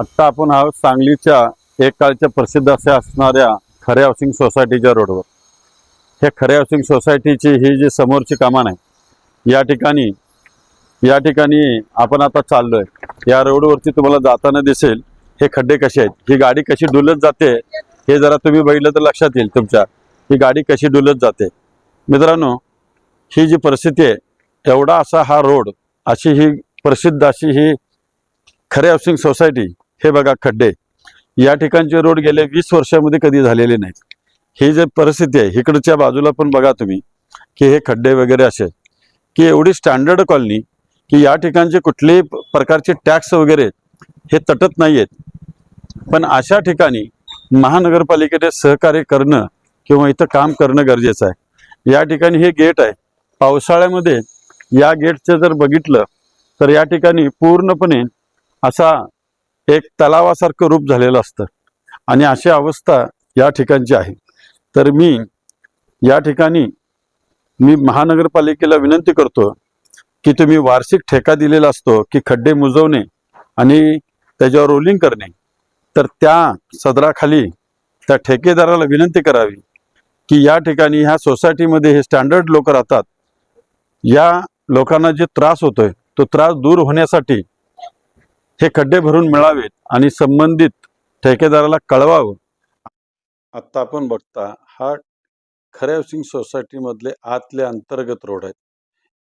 आत्ता आपण आहोत सांगलीच्या एक काळच्या प्रसिद्ध अशा असणाऱ्या खरे हाऊसिंग सोसायटीच्या रोडवर. हे खरे हाऊसिंग सोसायटीची ही जी समोरची कामान आहे या ठिकाणी या ठिकाणी आपण आता चाललोय. या रोडवरती तुम्हाला जाताना दिसेल हे खड्डे कसे आहेत? ही गाडी कशी डुलत जाते? हे जरा तुम्ही बघितलं तर लक्षात येईल तुमच्या. ही गाडी कशी डुलत जाते? मित्रांनो ही जी परिस्थिती आहे एवढा असा हा रोड अशी ही प्रसिद्ध अशी ही खरे हाऊसिंग सोसायटी हे बघा खड्डे. या ठिकाणचे रोड गेले वीस वर्षामध्ये कधी झालेले नाहीत. ही जे परिस्थिती आहे इकडच्या बाजूला पण बघा तुम्ही की हे खड्डे वगैरे असे की एवढी स्टँडर्ड कॉलनी की या ठिकाणचे कुठलेही प्रकारचे टॅक्स वगैरे हे तटत नाही आहेत पण अशा ठिकाणी महानगरपालिकेने सहकार्य करणं किंवा इथं काम करणं गरजेचं आहे. या ठिकाणी हे गेट आहे. पावसाळ्यामध्ये या गेटचं जर बघितलं तर या ठिकाणी पूर्णपणे असा एक तलावासारखं रूप झालेलं असतं. आणि अशी अवस्था या ठिकाणची आहे. तर मी या ठिकाणी मी महानगरपालिकेला विनंती करतो की तुम्ही वार्षिक ठेका दिलेला असतो की खड्डे मुजवणे आणि त्याच्यावर रोलिंग करणे. तर त्या सदराखाली त्या ठेकेदाराला विनंती करावी की या ठिकाणी ह्या सोसायटीमध्ये हे स्टँडर्ड लोक राहतात. या लोकांना जे त्रास होतोय तो त्रास दूर होण्यासाठी हे खड्डे भरून मिळावेत आणि संबंधित ठेकेदाराला कळवावं. आत्ता आपण बघता हा खऱ्या हाऊसिंग सोसायटीमधले आतले अंतर्गत रोड आहेत.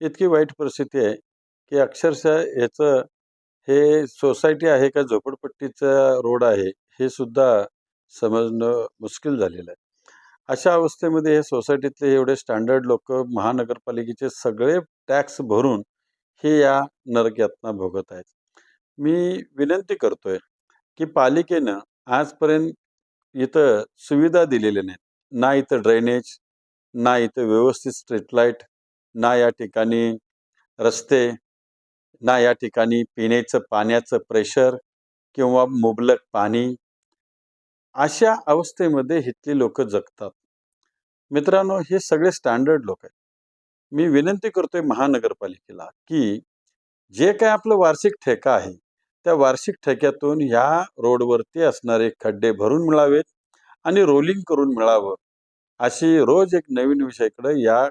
इतकी वाईट परिस्थिती आहे की अक्षरशः याचं हे सोसायटी आहे का झोपडपट्टीचा रोड आहे हे सुद्धा समजणं मुश्किल झालेलं आहे. अशा अवस्थेमध्ये हे सोसायटीतले एवढे स्टँडर्ड लोक महानगरपालिकेचे सगळे टॅक्स भरून हे या नरक्यातना भोगत आहेत. मी विनंती करतोय की पालिकेनं आजपर्यंत इथं सुविधा दिलेल्या नाहीत. ना इथं ड्रेनेज ना इथं व्यवस्थित स्ट्रीट लाइट ना या ठिकाणी रस्ते ना या ठिकाणी पिण्याचं पाण्याचं प्रेशर किंवा मुबलक पाणी. अशा अवस्थेमध्ये इथली लोक जगतात. मित्रांनो हे सगळे स्टँडर्ड लोक आहेत. मी विनंती करतोय महानगरपालिकेला की जे काय आपलं वार्षिक ठेका आहे त्या वार्षिक ठेक्यातून ह्या रोडवरती असणारे खड्डे भरून मिळावेत आणि रोलिंग करून मिळावं. अशी रोज एक नवीन विषयाकडे या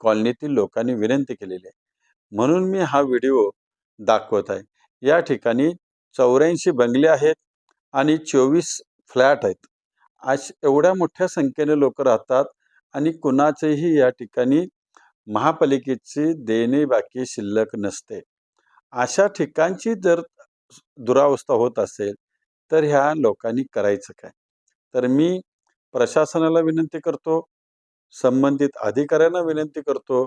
कॉलनीतील लोकांनी विनंती केलेली आहे. म्हणून मी हा व्हिडिओ दाखवत आहे. या ठिकाणी चौऱ्याऐंशी बंगले आहेत आणि चोवीस फ्लॅट आहेत. अश एवढ्या मोठ्या संख्येने लोक राहतात आणि कुणाचेही या ठिकाणी महापालिकेची देणे बाकी शिल्लक नसते. अशा ठिकाणची जर दुरावस्था होत असेल तर ह्या लोकांनी करायचं काय? तर मी प्रशासनाला विनंती करतो संबंधित अधिकाऱ्यांना विनंती करतो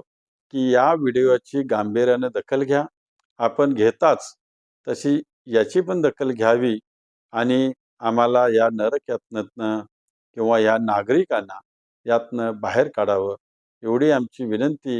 की या व्हिडिओची गांभीर्याने दखल घ्या. आपण घेताच तशी याची पण दखल घ्यावी आणि आम्हाला या नरक किंवा या नागरिकांना यातनं बाहेर काढावं एवढी आमची विनंती